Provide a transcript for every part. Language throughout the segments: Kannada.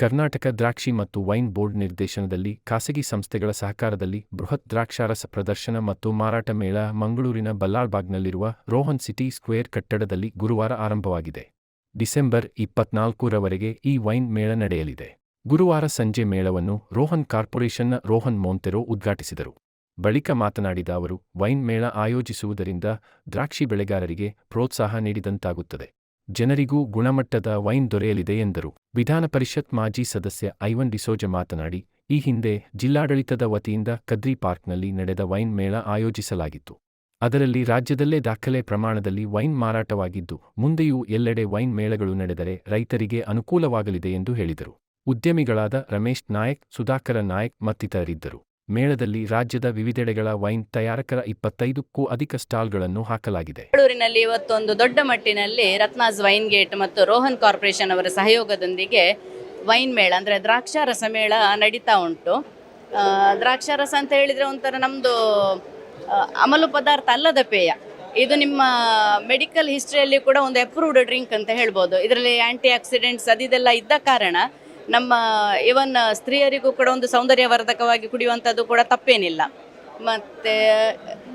ಕರ್ನಾಟಕ ದ್ರಾಕ್ಷಿ ಮತ್ತು ವೈನ್ ಬೋರ್ಡ್ ನಿರ್ದೇಶನದಲ್ಲಿ ಖಾಸಗಿ ಸಂಸ್ಥೆಗಳ ಸಹಕಾರದಲ್ಲಿ ಬೃಹತ್ ದ್ರಾಕ್ಷಾರಸ ಪ್ರದರ್ಶನ ಮತ್ತು ಮಾರಾಟ ಮೇಳ ಮಂಗಳೂರಿನ ಬಲ್ಲಾಳ್ಬಾಗ್ನಲ್ಲಿರುವ ರೋಹನ್ ಸಿಟಿ ಸ್ಕ್ವೇರ್ ಕಟ್ಟಡದಲ್ಲಿ ಗುರುವಾರ ಆರಂಭವಾಗಿದೆ. ಡಿಸೆಂಬರ್ ಇಪ್ಪತ್ನಾಲ್ಕರವರೆಗೆ ಈ ವೈನ್ ಮೇಳ ನಡೆಯಲಿದೆ. ಗುರುವಾರ ಸಂಜೆ ಮೇಳವನ್ನು ರೋಹನ್ ಕಾರ್ಪೊರೇಷನ್ನ ರೋಹನ್ ಮೋಂತೆರೋ ಉದ್ಘಾಟಿಸಿದರು. ಬಳಿಕ ಮಾತನಾಡಿದ ಅವರು, ವೈನ್ ಮೇಳ ಆಯೋಜಿಸುವುದರಿಂದ ದ್ರಾಕ್ಷಿ ಬೆಳೆಗಾರರಿಗೆ ಪ್ರೋತ್ಸಾಹ ನೀಡಿದಂತಾಗುತ್ತದೆ. ಜನರಿಗೂ ಗುಣಮಟ್ಟದ ವೈನ್ ದೊರೆಯಲಿದೆ ಎಂದರು. ವಿಧಾನ ಪರಿಷತ್ ಮಾಜಿ ಸದಸ್ಯ ಐವನ್ ಡಿಸೋಜ ಮಾತನಾಡಿ, ಈ ಹಿಂದೆ ಜಿಲ್ಲಾಡಳಿತದ ವತಿಯಿಂದ ಕದ್ರಿ ಪಾರ್ಕ್ನಲ್ಲಿ ನಡೆದ ವೈನ್ ಮೇಳ ಆಯೋಜಿಸಲಾಗಿತ್ತು. ಅದರಲ್ಲಿ ರಾಜ್ಯದಲ್ಲೇ ದಾಖಲೆ ಪ್ರಮಾಣದಲ್ಲಿ ವೈನ್ ಮಾರಾಟವಾಗಿದ್ದು, ಮುಂದೆಯೂ ಎಲ್ಲೆಡೆ ವೈನ್ ಮೇಳಗಳು ನಡೆದರೆ ರೈತರಿಗೆ ಅನುಕೂಲವಾಗಲಿದೆ ಎಂದು ಹೇಳಿದರು. ಉದ್ಯಮಿಗಳಾದ ರಮೇಶ್ ನಾಯಕ್, ಸುಧಾಕರ ನಾಯಕ್ ಮತ್ತಿತರರಿದ್ದರು. ಮೇಳದಲ್ಲಿ ರಾಜ್ಯದ ವಿವಿಧೆಡೆಗಳ ವೈನ್ ತಯಾರಕರ ಇಪ್ಪತ್ತೈದಕ್ಕೂ ಅಧಿಕ ಸ್ಟಾಲ್ಗಳನ್ನು ಹಾಕಲಾಗಿದೆ. ಬೆಂಗಳೂರಿನಲ್ಲಿ ಇವತ್ತೊಂದು ದೊಡ್ಡ ಮಟ್ಟಿನಲ್ಲಿ ರತ್ನಾಸ್ ವೈನ್ ಗೇಟ್ ಮತ್ತು ರೋಹನ್ ಕಾರ್ಪೊರೇಷನ್ ಅವರ ಸಹಯೋಗದೊಂದಿಗೆ ವೈನ್ ಮೇಳ, ಅಂದರೆ ದ್ರಾಕ್ಷಾರಸ ಮೇಳ ನಡೀತಾ ಉಂಟು. ದ್ರಾಕ್ಷಾರಸ ಅಂತ ಹೇಳಿದರೆ ಒಂಥರ ನಮ್ಮದು ಅಮಲು ಪದಾರ್ಥ ಅಲ್ಲದ ಪೇಯ. ಇದು ನಿಮ್ಮ ಮೆಡಿಕಲ್ ಹಿಸ್ಟ್ರಿಯಲ್ಲಿ ಕೂಡ ಒಂದು ಅಪ್ರೂವ್ಡ್ ಡ್ರಿಂಕ್ ಅಂತ ಹೇಳ್ಬೋದು. ಇದರಲ್ಲಿ ಆ್ಯಂಟಿ ಆಕ್ಸಿಡೆಂಟ್ಸ್ ಅದಿದೆಲ್ಲ ಇದ್ದ ಕಾರಣ ನಮ್ಮ ಇವನ್ ಸ್ತ್ರೀಯರಿಗೂ ಕೂಡ ಒಂದು ಸೌಂದರ್ಯವರ್ಧಕವಾಗಿ ಕುಡಿಯುವಂಥದ್ದು ಕೂಡ ತಪ್ಪೇನಿಲ್ಲ. ಮತ್ತು,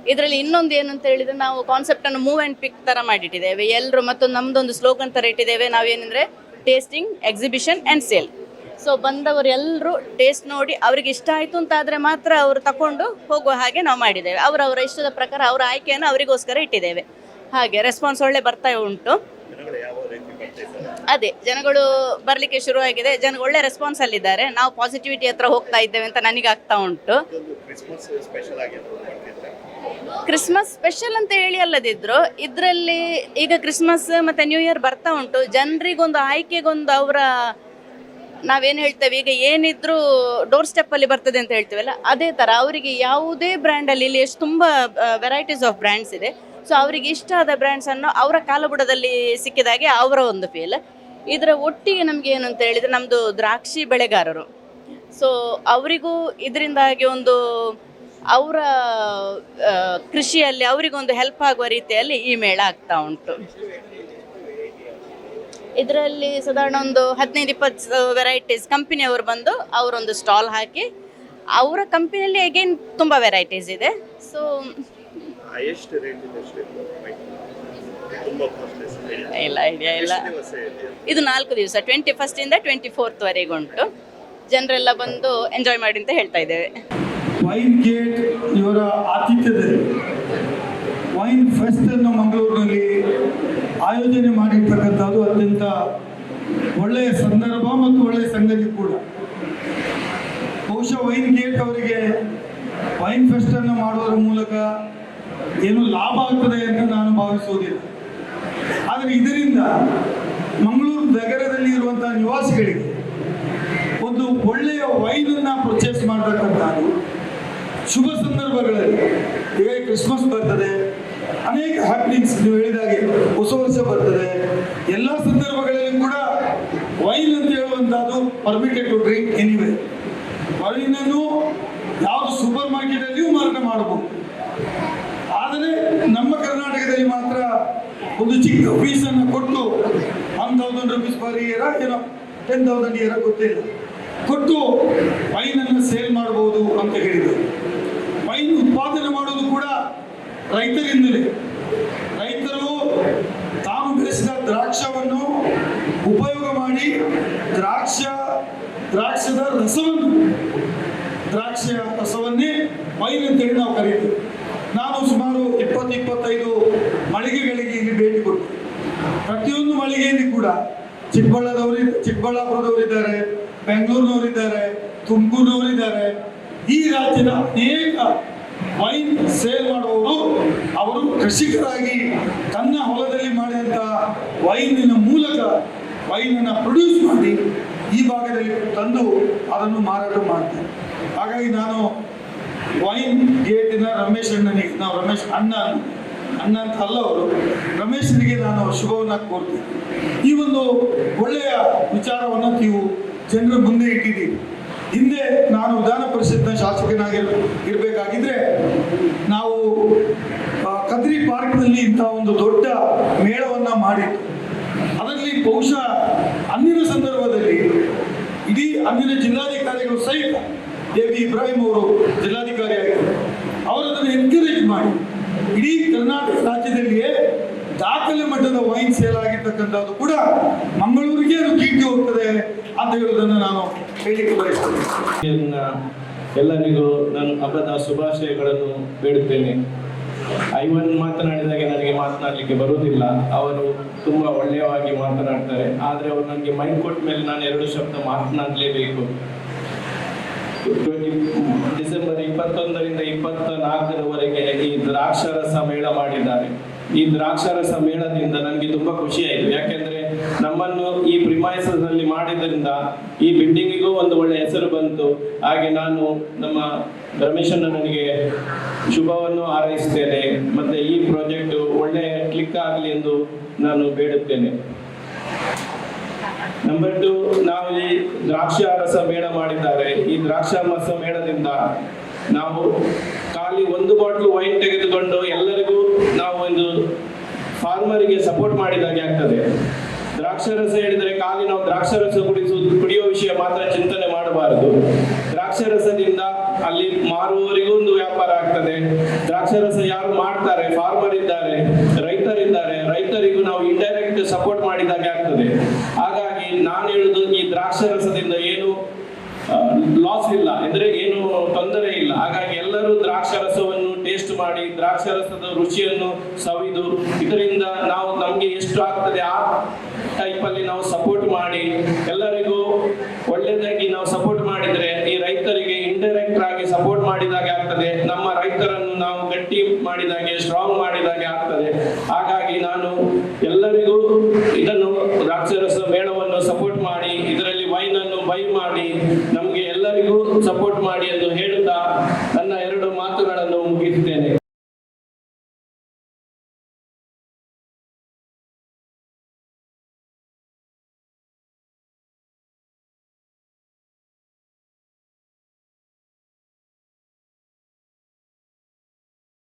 ಇದರಲ್ಲಿ ಇನ್ನೊಂದು ಏನು ಅಂತ ಹೇಳಿದರೆ ನಾವು ಕಾನ್ಸೆಪ್ಟನ್ನು ಮೂವ್ ಆ್ಯಂಡ್ ಪಿಕ್ ಥರ ಮಾಡಿಟ್ಟಿದ್ದೇವೆ. ಎಲ್ಲರೂ ಮತ್ತು ನಮ್ಮದೊಂದು ಸ್ಲೋಗನ್ ಥರ ಇಟ್ಟಿದ್ದೇವೆ. ನಾವೇನೆಂದರೆ tasting exhibition and sale so ಬಂದವರು ಎಲ್ಲರೂ ಟೇಸ್ಟ್ ನೋಡಿ ಅವ್ರಿಗೆ ಇಷ್ಟ ಆಯಿತು ಅಂತ ಆದರೆ ಮಾತ್ರ ಅವರು ತಗೊಂಡು ಹೋಗುವ ಹಾಗೆ ನಾವು ಮಾಡಿದ್ದೇವೆ. ಅವರವರ ಇಷ್ಟದ ಪ್ರಕಾರ ಅವರ ಆಯ್ಕೆಯನ್ನು ಅವರಿಗೋಸ್ಕರ ಇಟ್ಟಿದ್ದೇವೆ. ಹಾಗೆ ರೆಸ್ಪಾನ್ಸ್ ಒಳ್ಳೆ ಬರ್ತಾ ಉಂಟು. ಅದೇ ಜನಗಳು ಬರಲಿಕ್ಕೆ ಶುರುವಾಗಿದೆ. ಜನ ಒಳ್ಳೆ ರೆಸ್ಪಾನ್ಸ್ ಅಲ್ಲಿದ್ದಾರೆ. ನಾವು ಪಾಸಿಟಿವಿಟಿ ಹತ್ರ ಹೋಗ್ತಾ ಇದ್ದೇವೆ ಅಂತ ನನಗೆ ಆಗ್ತಾ ಉಂಟು ಕ್ರಿಸ್ಮಸ್ ಸ್ಪೆಷಲ್ ಅಂತ ಹೇಳಿ ಅಲ್ಲದಿದ್ರು ಇದರಲ್ಲಿ ಈಗ ಕ್ರಿಸ್ಮಸ್ ಮತ್ತೆ ನ್ಯೂ ಇಯರ್ ಬರ್ತಾ ಉಂಟು. ಜನರಿಗೊಂದು ಆಯ್ಕೆಗೊಂದು ಅವರ ನಾವೇನು ಹೇಳ್ತೇವೆ ಈಗ ಏನಿದ್ರು ಡೋರ್ ಸ್ಟೆಪ್ ಅಲ್ಲಿ ಬರ್ತದೆ ಅಂತ ಹೇಳ್ತೀವಲ್ಲ ಅದೇ ತರ ಅವರಿಗೆ ಯಾವುದೇ ಬ್ರ್ಯಾಂಡಲ್ಲಿ ಇಲ್ಲಿ ಎಷ್ಟು ತುಂಬಾ ವೆರೈಟೀಸ್ ಆಫ್ ಬ್ರ್ಯಾಂಡ್ಸ್ ಇದೆ. ಸೊ ಅವರಿಗೆ ಇಷ್ಟ ಆದ ಬ್ರ್ಯಾಂಡ್ಸ್ ಅನ್ನು ಅವರ ಕಾಲಬುಡದಲ್ಲಿ ಸಿಕ್ಕಿದಾಗೆ ಅವರ ಒಂದು ಫೀಲ್ ಇದರ ಒಟ್ಟಿಗೆ ನಮಗೆ ಏನು ಅಂತ ಹೇಳಿದರೆ ನಮ್ಮದು ದ್ರಾಕ್ಷಿ ಬೆಳೆಗಾರರು. ಸೊ ಅವರಿಗೂ ಇದರಿಂದಾಗಿ ಒಂದು ಅವರ ಕೃಷಿಯಲ್ಲಿ ಅವರಿಗೊಂದು ಹೆಲ್ಪ್ ಆಗುವ ರೀತಿಯಲ್ಲಿ ಈ ಮೇಳ ಆಗ್ತಾ ಉಂಟು. ಇದರಲ್ಲಿ ಸಾಧಾರಣ ಒಂದು ಹದಿನೈದು ಇಪ್ಪತ್ತು ವೆರೈಟೀಸ್ ಕಂಪನಿಯವರು ಬಂದು ಅವರೊಂದು ಸ್ಟಾಲ್ ಹಾಕಿ ಅವರ ಕಂಪನಿಯಲ್ಲಿ ಅಗೇನ್ ತುಂಬ ವೆರೈಟೀಸ್ ಇದೆ. ಸೊ ಇಲ್ಲ ಐಡಿಯಾ ಇಲ್ಲ. ಇದು ನಾಲ್ಕು ದಿವಸ ಟ್ವೆಂಟಿ ಫಸ್ಟಿಂದ ಟ್ವೆಂಟಿ ಫೋರ್ತ್ವರೆಗೆ ಉಂಟು. ಜನರೆಲ್ಲ ಬಂದು ಎಂಜಾಯ್ ಮಾಡಿ ಅಂತ ಹೇಳ್ತಾ ಇದ್ದೇವೆ. ವೈನ್ ಗೇಟ್ ಇವರ ಆತಿಥ್ಯದಲ್ಲಿ ವೈನ್ ಫೆಸ್ಟ್ ಅನ್ನು ಮಂಗಳೂರಿನಲ್ಲಿ ಆಯೋಜನೆ ಮಾಡಿರ್ತಕ್ಕಂಥದ್ದು ಅತ್ಯಂತ ಒಳ್ಳೆಯ ಸಂದರ್ಭ ಮತ್ತು ಒಳ್ಳೆಯ ಸಂಗತಿ ಕೂಡ. ಬಹುಶಃ ವೈನ್ ಗೇಟ್ ಅವರಿಗೆ ವೈನ್ ಫೆಸ್ಟ್ ಅನ್ನು ಮಾಡುವುದರ ಮೂಲಕ ಏನು ಲಾಭ ಆಗ್ತದೆ ಅಂತ ನಾನು ಭಾವಿಸುವುದಿಲ್ಲ. ಆದರೆ ಇದರಿಂದ ಮಂಗಳೂರು ನಗರದಲ್ಲಿ ಇರುವಂತಹ ನಿವಾಸಿಗಳಿಗೆ ಒಂದು ಒಳ್ಳೆಯ ವೈನನ್ನ ಪರ್ಚೇಸ್ ಮಾಡತಕ್ಕಂಥದ್ದು. ಶುಭ ಸಂದರ್ಭಗಳಲ್ಲಿ. ಈಗ ಕ್ರಿಸ್ಮಸ್ ಬರ್ತದೆ. ಅನೇಕ ಹ್ಯಾಪಿನಿಂಗ್ಸ್ ನೀವು ಹೇಳಿದಾಗೆ ಹೊಸ ವರ್ಷ ಬರ್ತದೆ. ಎಲ್ಲ ಸಂದರ್ಭಗಳಲ್ಲಿ ಕೂಡ ವೈನ್ ಅಂತ ಹೇಳುವಂಥದ್ದು ಪರ್ಮಿಟೆಡ್ ಟು ಡ್ರಿಂಕ್ ಎನಿವೆ ವೈನನ್ನು ಯಾವ ಸೂಪರ್ ಮಾರ್ಕೆಟಲ್ಲಿಯೂ ಮಾರಾಟ ಮಾಡಬಹುದು. ಆದರೆ ನಮ್ಮ ಕರ್ನಾಟಕದಲ್ಲಿ ಮಾತ್ರ ಒಂದು ಚಿಕ್ಕ ಫೀಸನ್ನು ಕೊಟ್ಟು one thousand rupees per year ಏನೋ ಟೆನ್ ತೌಸಂಡ್ ಇಯರ ಗೊತ್ತಿಲ್ಲ. ಕೊಟ್ಟು ವೈನನ್ನು ಸೇಲ್ ಮಾಡಬಹುದು ಅಂತ ಹೇಳಿದರು. ವೈನ್ ಉತ್ಪಾದನೆ ಮಾಡೋದು ಕೂಡ ರೈತರಿಂದಲೇ. ರೈತರು ತಾವು ಬೆಳೆಸಿದ ದ್ರಾಕ್ಷವನ್ನು ಉಪಯೋಗ ಮಾಡಿ ದ್ರಾಕ್ಷ, ದ್ರಾಕ್ಷದ ರಸವನ್ನು, ದ್ರಾಕ್ಷಿಯ ರಸವನ್ನೇ ವೈನ್ ಅಂತೇಳಿ ನಾವು ಕರೀತೀವಿ. ನಾನು ಸುಮಾರು ಇಪ್ಪತ್ತು ಇಪ್ಪತ್ತೈದು ಮಳಿಗೆಗಳಿಗೆ ಇಲ್ಲಿ ಭೇಟಿ ಕೊಟ್ಟು ಪ್ರತಿಯೊಂದು ಮಳಿಗೆಯಲ್ಲಿ ಕೂಡ ಚಿಕ್ಕಬಳ್ಳಾದವರು ಚಿಕ್ಕಬಳ್ಳಾಪುರದವರಿದ್ದಾರೆ, ಬೆಂಗಳೂರಿನವರಿದ್ದಾರೆ, ತುಮಕೂರಿನವರಿದ್ದಾರೆ, ಈ ರಾಜ್ಯದ ಅನೇಕ ವೈನ್ ಸೇಲ್ ಮಾಡುವವರು ಅವರು ಕೃಷಿಕರಾಗಿ ತನ್ನ ಹೊಲದಲ್ಲಿ ಮಾಡಿದಂಥ ವೈನಿನ ಮೂಲಕ ವೈನನ್ನು ಪ್ರೊಡ್ಯೂಸ್ ಮಾಡಿ ಈ ಭಾಗದಲ್ಲಿ ತಂದು ಅದನ್ನು ಮಾರಾಟ ಮಾಡ್ತಾರೆ. ಹಾಗಾಗಿ ನಾನು ವೈನ್ ಗೇಟಿನ ರಮೇಶ್ ಅಣ್ಣನಿಗೆ, ನಾವು ರಮೇಶ್ ಅಣ್ಣ ಅಣ್ಣ ಅಂತ ಅಲ್ಲ ಅವರು ರಮೇಶನಿಗೆ ನಾನು ಶುಭವನ್ನ ಕೋರ್ತೀನಿ. ಈ ಒಂದು ಒಳ್ಳೆಯ ವಿಚಾರವನ್ನು ನೀವು ಜನರ ಮುಂದೆ ಇಟ್ಟಿದ್ದೀರಿ. ಹಿಂದೆ ನಾನು ವಿಧಾನ ಪರಿಷತ್ನ ಶಾಸಕನಾಗಿ ಇರಬೇಕಾಗಿದ್ರೆ ನಾವು ಕದ್ರಿ ಪಾರ್ಕ್ನಲ್ಲಿ ಇಂಥ ಒಂದು ದೊಡ್ಡ ಮೇಳವನ್ನ ಮಾಡಿತ್ತು ಅದರಲ್ಲಿ ಬಹುಶಃ ಅಂದಿನ ಸಂದರ್ಭದಲ್ಲಿ ಇಡೀ ಅಂದಿನ ಜಿಲ್ಲಾಧಿಕಾರಿಗಳು ಸಹಿತ ಎ ಬಿ ಇಬ್ರಾಹಿಂ ಅವರು ಜಿಲ್ಲಾಧಿಕಾರಿ ಆಗಿದ್ದರು ಅದನ್ನು ಎನ್ಕರೇಜ್ ಮಾಡಿ ಇಡೀ ಕರ್ನಾಟಕ ರಾಜ್ಯದಲ್ಲಿಯೇ ದಾಖಲೆ ಮಟ್ಟದ ವೈನ್ ಸೇಲ್ ಆಗಿರ್ತಕ್ಕಂಥದ್ದು ಕೂಡ ಮಂಗಳೂರಿಗೆ ಅದು ಕೀರ್ತಿ ಹೋಗ್ತದೆ ಅಂತ ಹೇಳೋದನ್ನು ನಾನು ಹೇಳಿಕ್ಕೆ ಬಯಸ್ತೇನೆ. ಎಲ್ಲರಿಗೂ ನಾನು ಹಬ್ಬದ ಶುಭಾಶಯಗಳನ್ನು ಬೇಡುತ್ತೇನೆ. ಐವನ್ ಮಾತನಾಡಿದಾಗೆ ನನಗೆ ಮಾತನಾಡಲಿಕ್ಕೆ ಬರುವುದಿಲ್ಲ. ಅವರು ತುಂಬಾ ಒಳ್ಳೆಯವಾಗಿ ಮಾತನಾಡ್ತಾರೆ. ಆದರೆ ಅವರು ನನಗೆ ಮೈಂಡ್ ಕೊಟ್ಟ ಮೇಲೆ ನಾನು ಎರಡು ಶಬ್ದ ಮಾತನಾಡಲೇಬೇಕು. ಡಿಸೆಂಬರ್ ಇಪ್ಪತ್ತೊಂದರಿಂದ ಇಪ್ಪತ್ತ ನಾಲ್ಕರವರೆಗೆ ಈ ದ್ರಾಕ್ಷರಸ ಮೇಳ ಮಾಡಿದ್ದಾರೆ. ಈ ದ್ರಾಕ್ಷರಸ ಮೇಳದಿಂದ ನನಗೆ ತುಂಬಾ ಖುಷಿ ಆಯಿತು ಯಾಕೆಂದ್ರೆ ನಮ್ಮನ್ನು ಈ ಪ್ರಿಮೈಸಸ್ ಮಾಡಿದ್ರಿಂದ ಈ ಬಿಲ್ಡಿಂಗಿಗೂ ಒಂದು ಒಳ್ಳೆ ಹೆಸರು ಬಂತು. ಹಾಗೆ ನಾನು ನಮ್ಮ ರಮೇಶ್ ಅಣ್ಣ ನನಗೆ ಶುಭವನ್ನು ಹಾರೈಸುತ್ತೇನೆ ಮತ್ತೆ ಈ ಪ್ರಾಜೆಕ್ಟ್ ಒಳ್ಳೆ ಕ್ಲಿಕ್ ಆಗಲಿ ಎಂದು ನಾನು ಬೇಡುತ್ತೇನೆ. ನಂಬರ್ ಟು ನಾವು ಈ ದ್ರಾಕ್ಷ ರಸ ಮೇಳ ಮಾಡಿದ್ದಾರೆ. ಈ ದ್ರಾಕ್ಷ ರಸ ಮೇಳದಿಂದ ನಾವು ಖಾಲಿ ಒಂದು ಬಾಟ್ಲು ವೈನ್ ತೆಗೆದುಕೊಂಡು ಎಲ್ಲರಿಗೂ ನಾವು ಒಂದು ಫಾರ್ಮರಿಗೆ ಸಪೋರ್ಟ್ ಮಾಡಿದಾಗೆ ಆಗ್ತದೆ. ದ್ರಾಕ್ಷಾರಸ ಹೇಳಿದರೆ ಖಾಲಿ ನಾವು ದ್ರಾಕ್ಷಾರಸ ಕುಡಿಸುವುದು ಕುಡಿಯುವ ವಿಷಯ ಮಾತ್ರ ಚಿಂತನೆ ಮಾಡಬಾರದು. ದ್ರಾಕ್ಷಾರಸದಿಂದ ಅಲ್ಲಿ ಮಾರುವವರಿಗೂ ಒಂದು ವ್ಯಾಪಾರ ಆಗ್ತದೆ. ದ್ರಾಕ್ಷಾರಸ ಯಾರು ಮಾಡ್ತಾರೆ? ಫಾರ್ಮರ್ ಇದ್ದಾರೆ, ರೈತರಿದ್ದಾರೆ. ರೈತರಿಗೂ ನಾವು ಇಂಡೈರೆಕ್ಟ್ ಸಪೋರ್ಟ್ ಮಾಡಿದಾಗೆ ಆಗ್ತದೆ. ಹಾಗಾಗಿ ನಾನು ಹೇಳುದು ಈ ದ್ರಾಕ್ಷರಸದಿಂದ ಏನು ಲಾಸ್ ಇಲ್ಲ ಅಂದ್ರೆ ಏನು ತೊಂದರೆ ಇಲ್ಲ. ಹಾಗಾಗಿ ಎಲ್ಲರೂ ದ್ರಾಕ್ಷರಸವನ್ನು ಟೇಸ್ಟ್ ಮಾಡಿ ದ್ರಾಕ್ಷರಸದ ರುಚಿಯನ್ನು ಸವಿದು, ಇದರಿಂದ ನಾವು ನಮ್ಗೆ ಎಷ್ಟು ಆಗ್ತದೆ ಆ ಟೈಪ್ ಅಲ್ಲಿ ನಾವು ಸಪೋರ್ಟ್ ಮಾಡಿ, ಎಲ್ಲರಿಗೂ ಒಳ್ಳೆಯದಾಗಿ ನಾವು ಸಪೋರ್ಟ್ ಮಾಡಿದ್ರೆ, ಈ ರೈತರಿಗೆ ಇಂಡೈರೆಕ್ಟ್ ಆಗಿ ಸಪೋರ್ಟ್ ಮಾಡಿದಾಗೆ ಆಗ್ತದೆ. ನಮ್ಮ ರೈತರನ್ನು ನಾವು ಗಟ್ಟಿ ಮಾಡಿದಾಗೆ ಸ್ಟ್ರಾಂಗ್ ಮಾಡಿದಾಗೆ ಆಗ್ತದೆ. ಹಾಗಾಗಿ ನಾನು ಎಲ್ಲರಿಗೂ ಇದನ್ನು ದ್ರಾಕ್ಷರಸ ಮೇಳವನ್ನು ಸಪೋರ್ಟ್ ಮಾಡಿ ಇದರಲ್ಲಿ ವೈನ್ ಅನ್ನು ಬೈ ಮಾಡಿ ನಮ್ಗೆ ಎಲ್ಲರಿಗೂ ಸಪೋರ್ಟ್ ಮಾಡಿ ಎಂದು ಹೇಳುತ್ತಾ